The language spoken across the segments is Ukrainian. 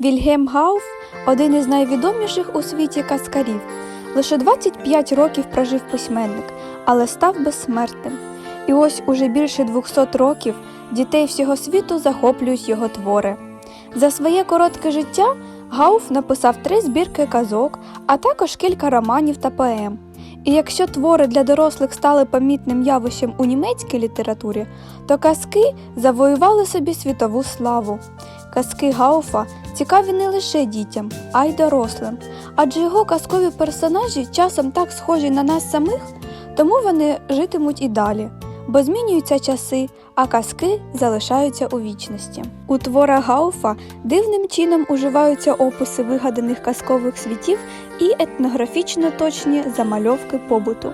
Вільгельм Гауф один із найвідоміших у світі казкарів. Лише 25 років прожив письменник, але став безсмертним. І ось уже більше 200 років дітей всього світу захоплюють його твори. За своє коротке життя Гауф написав три збірки казок, а також кілька романів та поем. І якщо твори для дорослих стали помітним явищем у німецькій літературі, то казки завоювали собі світову славу. Казки Гауфа цікаві не лише дітям, а й дорослим, адже його казкові персонажі часом так схожі на нас самих, тому вони житимуть і далі, бо змінюються часи, а казки залишаються у вічності. У творах Гауфа дивним чином уживаються описи вигаданих казкових світів і етнографічно точні замальовки побуту.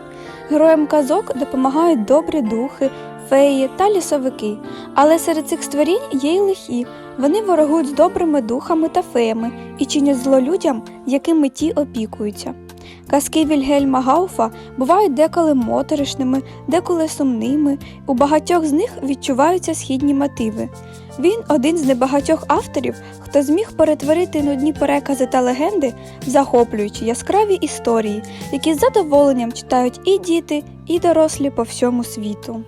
Героям казок допомагають добрі духи, феї та лісовики, але серед цих створінь є й лихі. Вони ворогують з добрими духами та феями і чинять зло людям, якими ті опікуються. Казки Вільгельма Гауфа бувають деколи моторошними, деколи сумними, у багатьох з них відчуваються східні мотиви. Він один з небагатьох авторів, хто зміг перетворити нудні перекази та легенди в захоплюючі яскраві історії, які з задоволенням читають і діти, і дорослі по всьому світу.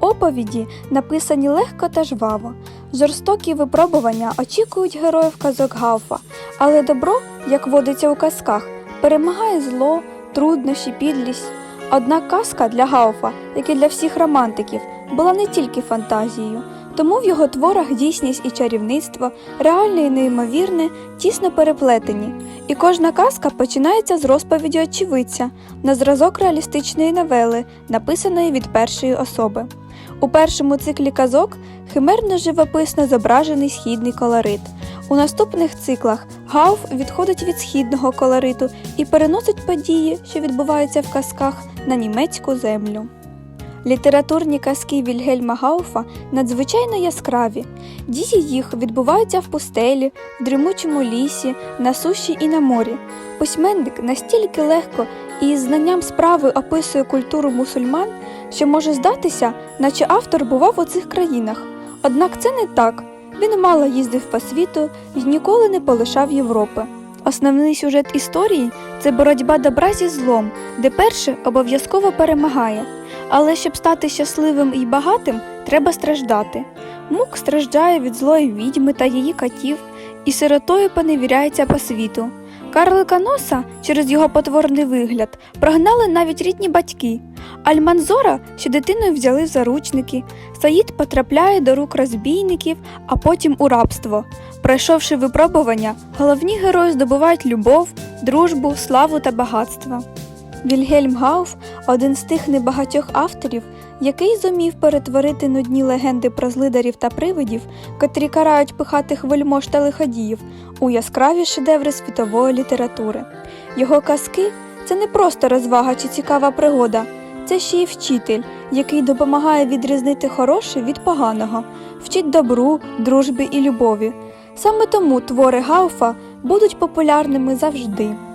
Оповіді написані легко та жваво. Жорстокі випробування очікують героїв казок Гауфа, але добро, як водиться у казках, перемагає зло, труднощі, підлість. Однак казка для Гауфа, як і для всіх романтиків, була не тільки фантазією, тому в його творах дійсність і чарівництво, реальне і неймовірне, тісно переплетені, і кожна казка починається з розповіді очевидця на зразок реалістичної новели, написаної від першої особи. У першому циклі казок химерно живописно зображений східний колорит. У наступних циклах Гауф відходить від східного колориту і переносить події, що відбуваються в казках, на німецьку землю. Літературні казки Вільгельма Гауфа надзвичайно яскраві. Дії їх відбуваються в пустелі, в дрімучому лісі, на суші і на морі. Письменник настільки легко і із знанням справи описує культуру мусульман, що може здатися, наче автор бував у цих країнах. Однак це не так. Він мало їздив по світу і ніколи не полишав Європи. Основний сюжет історії це боротьба добра зі злом, де перше обов'язково перемагає. Але щоб стати щасливим і багатим, треба страждати. Мук страждає від злої відьми та її катів, і сиротою поневіряється по світу. Карлика носа через його потворний вигляд прогнали навіть рідні батьки. Альманзора ще дитиною взяли в заручники. Саїд потрапляє до рук розбійників, а потім у рабство. Пройшовши випробування, головні герої здобувають любов, дружбу, славу та багатство. Вільгельм Гауф один з тих небагатьох авторів, який зумів перетворити нудні легенди про злидарів та привидів, котрі карають пихатих вельмож та лиходіїв, у яскраві шедеври світової літератури. Його казки це не просто розвага чи цікава пригода, це ще й вчитель, який допомагає відрізнити хороше від поганого, вчить добру, дружбі і любові. Саме тому твори Гауфа будуть популярними завжди.